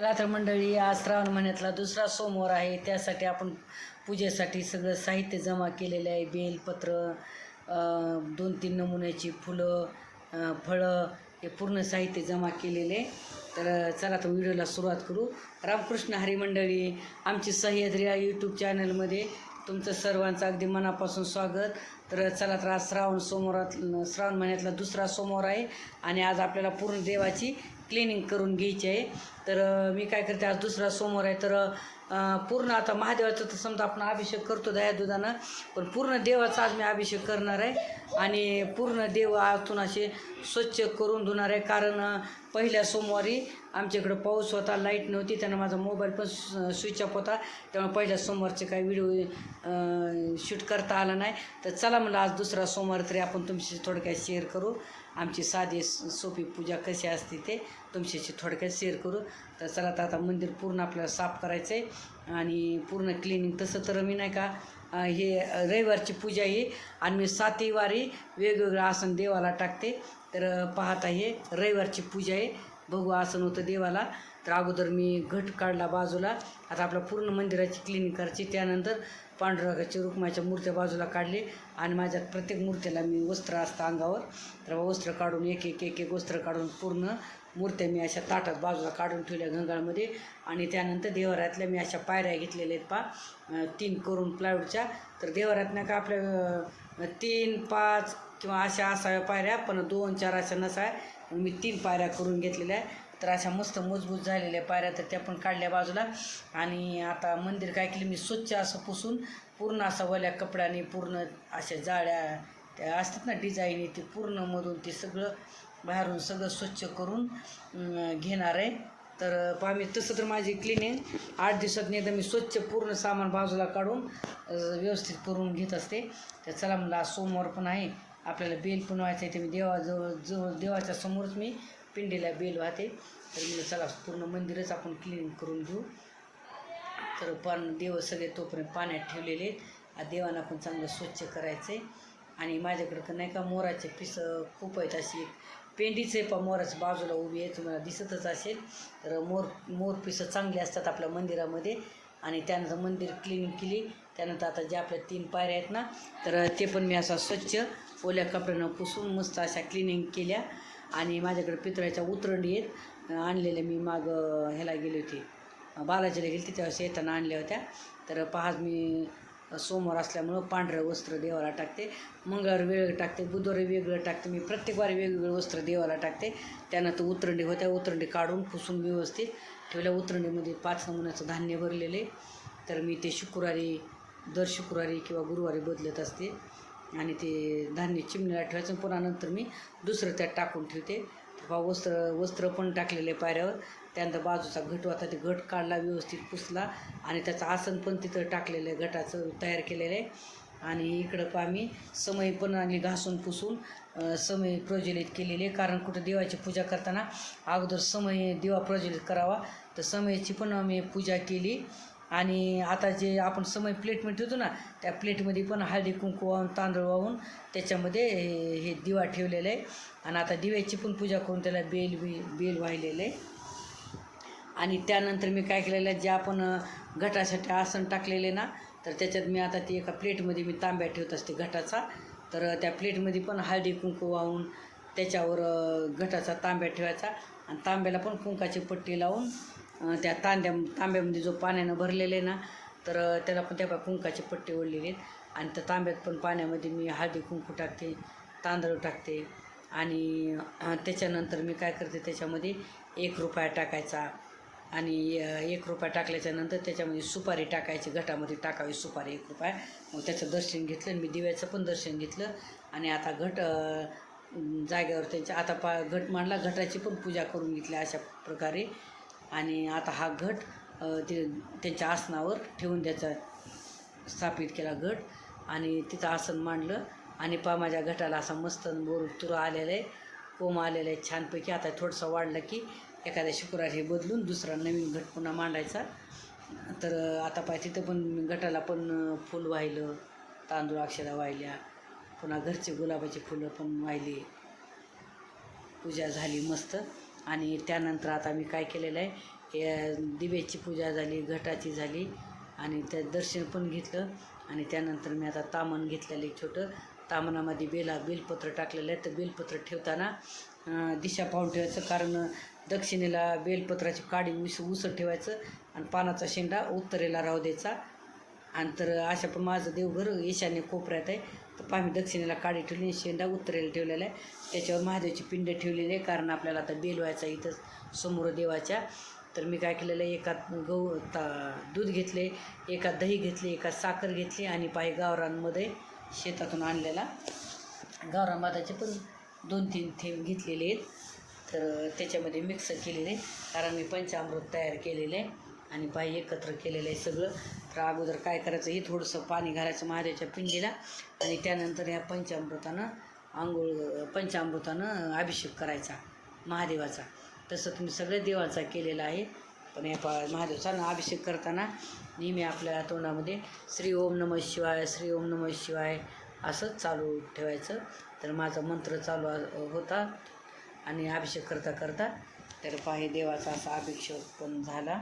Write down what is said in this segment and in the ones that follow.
रात्र मंडळी आज श्रावण महिन्यातला दुसरा सोमवार आहे. त्यासाठी आपण पूजेसाठी सगळं साहित्य जमा केलेलं आहे. बेलपत्र दोन तीन नमुन्याची फुलं फळं हे पूर्ण साहित्य जमा केलेले तर चला तर व्हिडिओला सुरुवात करू. रामकृष्ण हरी मंडळी आमची सह्याद्री या यूट्यूब चॅनलमध्ये तुमचं सर्वांचं अगदी मनापासून स्वागत. तर चला तर आज श्रावण सोमवारात श्रावण महिन्यातला दुसरा सोमवार आहे. आणि आज आपल्याला पूर्ण देवाची क्लिनिंग करून घ्यायची. आहे तर मी काय करते आज दुसरा सोमवार आहे तर पूर्ण आता महादेवाचं तर समजा आपण अभिषेक करतो दया दुधानं पण पूर्ण देवाचा आज मी अभिषेक करणार आहे. आणि पूर्ण देव आतून असे स्वच्छ करून धुणार आहे कारण पहिल्या सोमवारी आमच्याकडं पाऊस होता लाइट नव्हती त्यानं माझा मोबाईल पण स्विच ऑफ होता. त्यामुळे पहिल्या सोमवारचे काही व्हिडिओ शूट करता आला नाही. तर चला म्हणलं आज दुसरा सोमवार तरी आपण तुमची थोडक्यात शेअर करू. आमची साधी स- सोपी पूजा कशी असते ते तुमच्याशी थोडक्यात शेअर करू. तर चला तर आता मंदिर पूर्ण आपल्याला साफ करायचं आहे आणि पूर्ण क्लिनिंग तसं तर मी नाही का हे रविवारची पूजा आहे. आणि मी सातही वारी वेगवेगळं आसन देवाला टाकते. तर पाहता हे रविवारची पूजा आहे. बघू आसन होतं देवाला. तर अगोदर मी घट काढला बाजूला. आता आपल्या पूर्ण मंदिराची क्लिनिंग करायची. त्यानंतर पांडुरंगाची रुक्माच्या मूर्त्या बाजूला काढले. आणि माझ्या प्रत्येक मूर्तीला मी वस्त्र असतं अंगावर. तर वस्त्र काढून एक एक एक एक वस्त्र काढून पूर्ण मूर्त्या मी अशा ताटात बाजूला काढून ठेवल्या गंगाळमध्ये. आणि त्यानंतर देवरातल्या मी अशा पायऱ्या घेतलेल्या आहेत पा तीन करून प्लायवूडच्या तर देवरातनं का आपल्या तीन पाच किंवा अशा असाव्या पायऱ्या पण दोन चार अशा नसाव्या. मी तीन पायऱ्या करून घेतलेल्या. आहे तर अशा मस्त मजबूत झालेल्या पायऱ्या तर त्या पण काढल्या बाजूला. आणि आता मंदिर काय केलं मी स्वच्छ असं पुसून पूर्ण असा वल्या कपड्याने पूर्ण अशा जाळ्या त्या असतात ना डिझाईन ते पूर्ण मधून ते सगळं बाहेरून सगळं स्वच्छ करून घेणार आहे. तर पहा मी तसं तर माझी क्लिनिंग आठ दिवसात एकदा मी स्वच्छ पूर्ण सामान बाजूला काढून व्यवस्थित करून घेत असते. तर चला मला सोमवार पण आहे. आपल्याला बेल पण व्हायचं आहे. ते मी देवाजवळ जवळ देवाच्या समोरच मी पिंडीला बेल वाहते. तर म्हणलं चला पूर्ण मंदिरच आपण क्लीन करून घेऊ. तर पण देव सगळे तोपर्यंत पाण्यात ठेवलेले आहेत. देवांना पण चांगलं स्वच्छ करायचं आहे आणि माझ्याकडं का नाही का मोराचे पिसं खूप आहेत अशी एक पेंडीच आहे पा मोराच्या बाजूला उभी आहे तुम्हाला दिसतच असेल. तर मोर मोर पिसं चांगले असतात आपल्या मंदिरामध्ये. आणि त्यानंतर मंदिर क्लीन केली. त्यानंतर आता जे आपल्या तीन पायऱ्या आहेत ना तर ते पण मी असा स्वच्छ ओल्या कपड्यानं पुसून मस्त अशा क्लिनिंग केल्या. आणि माझ्याकडे पितळ्याच्या उतरंडी आहेत. आणलेल्या मी माग ह्याला गेले होते. बालाजीला गेली तिथे वेळेस येताना आणल्या होत्या. तर पहाज मी सोमवार असल्यामुळं पांढरं वस्त्र देवाला टाकते. मंगळवार वेगळं टाकते बुधवारी वेगळं टाकते. मी प्रत्येक वारी वेगवेगळं वस्त्र देवाला टाकते. त्यानंतर उतरंडी होत्या उतरंडी काढून पुसून व्यवस्थित ठेवल्या. उतरंडीमध्ये पाच नमुन्याचं धान्य भरलेले. तर मी ते शुक्रवारी दर शुक्रवारी किंवा गुरुवारी बदलत असते. आणि ते धान्य चिमणीला ठेवायचं. पुन्हा नंतर मी दुसरं त्यात टाकून ठेवते. बा वस्त्र वस्त्र पण टाकलेले पायऱ्यावर. त्यानंतर बाजूचा घट होता ते घट काढला व्यवस्थित पुसला. आणि त्याचं आसन पण तिथं टाकलेलं आहे घटाचं तयार केलेलं आहे. आणि इकडं पण आम्ही समय पण आणि घासून पुसून समय प्रज्वलित केलेले आहे. कारण कुठं देवाची पूजा करताना अगोदर समय दिवा प्रज्वलित करावा. तर समयची पण आम्ही पूजा केली. आणि आता जे आपण समय प्लेटमध्ये ठेवतो ना त्या प्लेटमध्ये पण हळदी कुंकू वाहून तांदूळ वाहून त्याच्यामध्ये हे हे दिवा ठेवलेला आहे. आणि आता दिव्याची पण पूजा करून त्याला बेल बी बेल वाहिलेलं आहे. आणि त्यानंतर मी काय केलेलं आहे जे आपण घटासाठी आसन टाकलेले ना तर त्याच्यात मी आता ती एका प्लेटमध्ये मी तांब्या ठेवत असते घटाचा. तर त्या प्लेटमध्ये पण हळदी कुंकू वाहून त्याच्यावर घटाचा तांब्या ठेवायचा. आणि तांब्याला पण कुंकाची पट्टी लावून त्या तांड्या तांब्यामध्ये जो पाण्यानं भरलेलं आहे ना तर त्याला पण त्या कुंकाची पट्टी ओढलेली आहेत. आणि त्या तांब्यात पण पाण्यामध्ये मी हळदी कुंकू टाकते तांदूळ टाकते. आणि त्याच्यानंतर मी काय करते त्याच्यामध्ये एक रुपया टाकायचा. आणि एक रुपया टाकल्याच्यानंतर त्याच्यामध्ये सुपारी टाकायची घटामध्ये टाकावी सुपारी एक रुपया. मग त्याचं दर्शन घेतलं आणि मी दिव्याचं पण दर्शन घेतलं. आणि आता घट जागेवर त्यांच्या आता पा घट मांडला घटाची पण पूजा करून घेतली अशा प्रकारे. आणि आता हा घट ते त्यांच्या आसनावर ठेवून त्याचा स्थापित केला घट आणि तिथं आसन मांडलं. आणि पा माझ्या घटाला असा मस्त बोर तुरा आलेला आहे. कोम आलेला आहे छानपैकी. आता थोडंसं वाढलं की एखाद्या शुक्रवार हे बदलून दुसरा नवीन घट पुन्हा मांडायचा. तर आता पाय तिथं पण गटाला पण फुल वाहिलं तांदूळ अक्षरा वाहिल्या पुन्हा घरचे गुलाबाची फुलं पण वाहिली पूजा झाली मस्त. आणि त्यानंतर आता मी काय केलेलं आहे या दिव्याची पूजा झाली घटाची झाली आणि त्या दर्शन पण घेतलं आणि त्यानंतर मी आता तामण घेतलेलं आहे छोटं. तामणामध्ये बेला बेलपत्र टाकलेलं आहे. तर बेलपत्र ठेवताना दिशा पाहून ठेवायचं कारण दक्षिणेला बेलपत्राची काडी उस उसळ ठेवायचं आणि पानाचा शेंडा उत्तरेला राहू द्यायचा. आणि तर अशा पण माझं देवघर ईशान्य कोपऱ्यात आहे. तर पाणी दक्षिणेला काडी ठेवली शेंडा उत्तरेला ठेवलेला आहे. त्याच्यावर महादेवची पिंड ठेवलेली आहे कारण आपल्याला आता बेल व्हायचा इथं समोर देवाच्या. तर मी काय केलेलं आहे एका गहू ता दूध घेतले एका दही घेतले एका साखर घेतली आणि पाही गावरांमध्ये शेतातून आणलेला. गावरान माताचे पण दोन तीन थेंब घेतलेले आहेत. तर त्याच्यामध्ये मिक्स केलेले कारण मी पंचामृत तयार केलेलं. आहे आणि पाय एकत्र केलेलं आहे सगळं. तर अगोदर काय करायचं हे थोडंसं पाणी घालायचं महादेवाच्या पिंडीला. आणि त्यानंतर ह्या पंचामृतानं आंघोळ पंचामृतानं अभिषेक करायचा महादेवाचा. तसं तुम्ही सगळ्या देवाचा केलेला आहे. पण या पा महादेवाचा अभिषेक करताना नेहमी आपल्या तोंडामध्ये श्री ओम नमः शिवाय श्री ओम नमः शिवाय असंच चालू ठेवायचं. तर माझा मंत्र चालू होता आणि अभिषेक करता करता तर पाहे देवाचा असा अभिषेक पण झाला.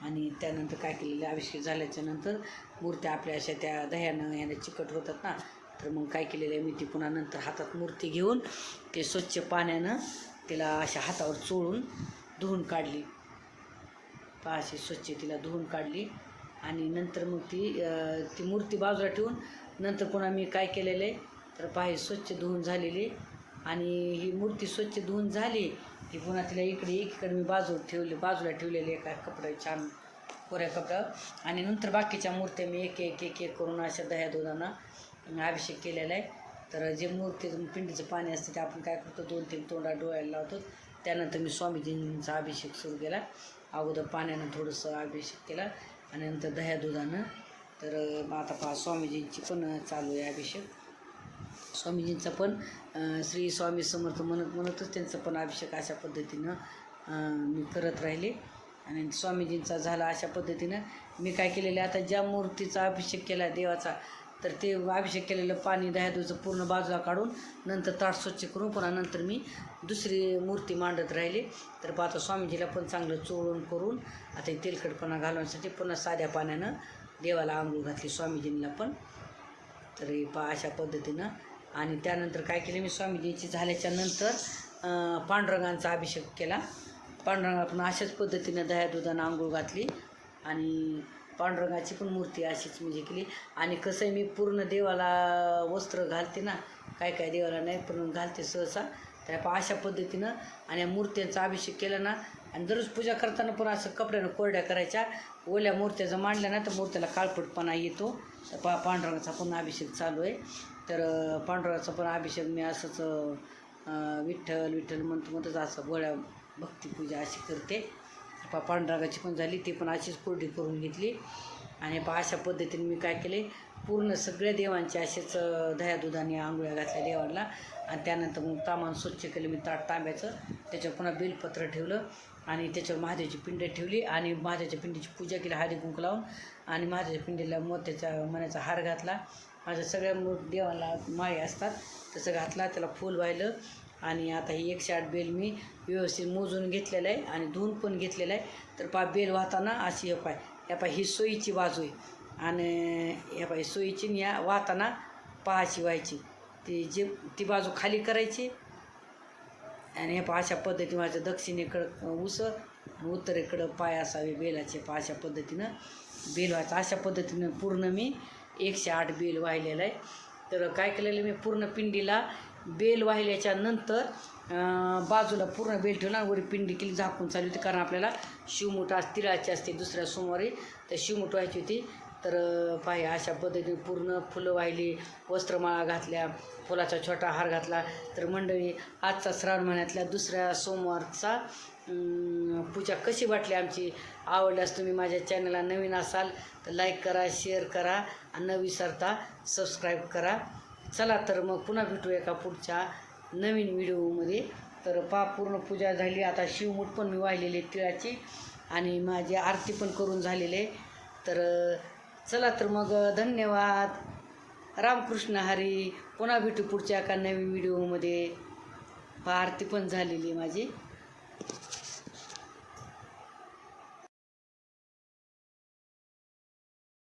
आणि त्यानंतर काय केलेलं अभिषेक झाल्याच्यानंतर मूर्त्या आपल्या अशा त्या दह्यानं ह्यानं चिकट होतात ना तर मग काय केलेलं आहे मी ती पुन्हा नंतर हातात मूर्ती घेऊन ते स्वच्छ पाण्यानं तिला अशा हातावर चोळून धुवून काढली. अशी स्वच्छ तिला धुवून काढली. आणि नंतर मग ती ती मूर्ती बाजूला ठेवून नंतर पुन्हा मी काय केलेलं आहे? तर पाय स्वच्छ धुवून झालेली आणि ही मूर्ती स्वच्छ धुवून झाली की पुन्हा तिला इकडे एकीकडे मी बाजूला ठेवली बाजूला ठेवलेली एका कपडं छान कोऱ्या कपड्यावर आणि नंतर बाकीच्या मूर्त्या मी एक एक एक एक करून अशा दह्या दुधानं अभिषेक केलेला आहे. तर जे मूर्ती पिंडीचं पाणी असतं ते आपण काय करतो दोन तीन तोंडा डोळ्याला लावतो. त्यानंतर मी स्वामीजींचा अभिषेक सुरू केला. अगोदर पाण्यानं थोडंसं अभिषेक केला आणि नंतर दह्या दुधानं. तर मग आता पहा स्वामीजींची पण चालू आहे अभिषेक. स्वामीजींचा पण श्री स्वामी समर्थ म्हणत म्हणतच त्यांचा पण अभिषेक अशा पद्धतीनं मी करत राहिले. आणि स्वामीजींचा झाला अशा पद्धतीनं. मी काय केलेलं आहे आता ज्या मूर्तीचा अभिषेक केला देवाचा तर ते अभिषेक केलेलं पाणी दह्यादूचं पूर्ण बाजूला काढून नंतर ताट स्वच्छ करून पुन्हा नंतर मी दुसरी मूर्ती मांडत राहिली. तर पाहता स्वामीजीला पण चांगलं चोळून करून आता हे तेलकटपणा घालवण्यासाठी पुन्हा साध्या पाण्यानं देवाला आंघोळ घातली स्वामीजींना पण. तर पा अशा पद्धतीनं आणि त्यानंतर काय केलं मी स्वामीजींची झाल्याच्यानंतर पांडुरंगांचा अभिषेक केला. पांडुरंगा पण अशाच पद्धतीनं दह्या दुधानं आंघोळ घातली आणि पांडुरंगाची पण मूर्ती अशीच म्हणजे केली. आणि कसं आहे मी पूर्ण देवाला वस्त्र घालते ना काय काय देवाला नाही पण घालते सहसा. त्या पा अशा पद्धतीनं आणि या मूर्त्यांचा अभिषेक केला ना आणि दररोज पूजा करताना पण असं कपड्यानं कोरड्या करायच्या. ओल्या मूर्त्या जर मांडल्या ना तर मूर्त्याला काळपटपणा येतो. तर पा पांडुरंगाचा पण अभिषेक चालू आहे. तर अं, पण अभिषेक मी असंच विठ्ठल विठ्ठल म्हणतो म्हणतोच असं गोळ्या भक्तिपूजा अशी करते. पा पांडुरागाची पण झाली ती पण अशीच कोरडी करून घेतली. आणि पा अशा पद्धतीने मी काय केले पूर्ण सगळ्या देवांचे असेच अं, दह्या दुधाने आंघोळ्या घातल्या देवांना आणि त्यानंतर मग तामान स्वच्छ केलं मी ताट तांब्याचं त्याच्यावर पुन्हा बेलपत्र ठेवलं. आणि त्याच्यावर महादेवाची पिंड ठेवली. आणि महादेवाच्या पिंडीची पूजा केली हळदी कुंकू लावून. आणि महादेवाच्या पिंडीला मोत्याच्या मनाचा हार घातला. माझ्या सगळ्या मू देवाला माळे असतात. तसं घातला त्याला फूल व्हायलं आणि आता ही एकशे आठ बेल मी व्यवस्थित मोजून घेतलेलं आहे आणि धुवून पण घेतलेलं आहे. तर पा बेल वाहताना अशी हे पाय या पाय ही सोयीची बाजू आहे. आणि या पाय सोयीची या वाहताना पहाची व्हायची. ती जे ती बाजू खाली करायची आणि हे पहा अशा पद्धती माझ्या दक्षिणेकडं उस उत्तरेकडं पाय असावे बेलाचे पहा अशा पद्धतीनं बेल व्हायचं. अशा पद्धतीनं पूर्ण मी एकशे आठ बेल वाहिलेलं आहे. तर काय केलेलं मी पूर्ण पिंडीला बेल वाहिल्याच्या नंतर बाजूला पूर्ण बेल ठेवला आणि पिंडी केली झाकून चालली होती. कारण आपल्याला शिवमुठ आज तिळाची असते दुसऱ्या सोमवारी. तर शिवमुठ व्हायची होती. तर पाय अशा पद्धतीने पूर्ण फुलं वाहिली वस्त्रमाळा घातल्या फुलाचा छोटा हार घातला. तर मंडळी आजचा श्रावण महिन्यातल्या दुसऱ्या सोमवारचा पूजा कशी वाटली आमची? आवडल्यास तुम्ही माझ्या चॅनलला नवीन असाल तर लाईक करा शेअर करा आणि न विसरता सबस्क्राईब करा. चला तर मग पुन्हा भेटू एका पुढच्या नवीन व्हिडिओमध्ये तर पा पूर्ण पूजा झाली. आता शिवमूठ पण मी वाहिलेली तिळाची आणि माझी आरती पण करून झालेले तर चला तर मग धन्यवाद. रामकृष्ण हरी पुन्हा भेटू पुढच्या एका नवीन व्हिडिओमध्ये पहा आरती पण झालेली आहे माझी.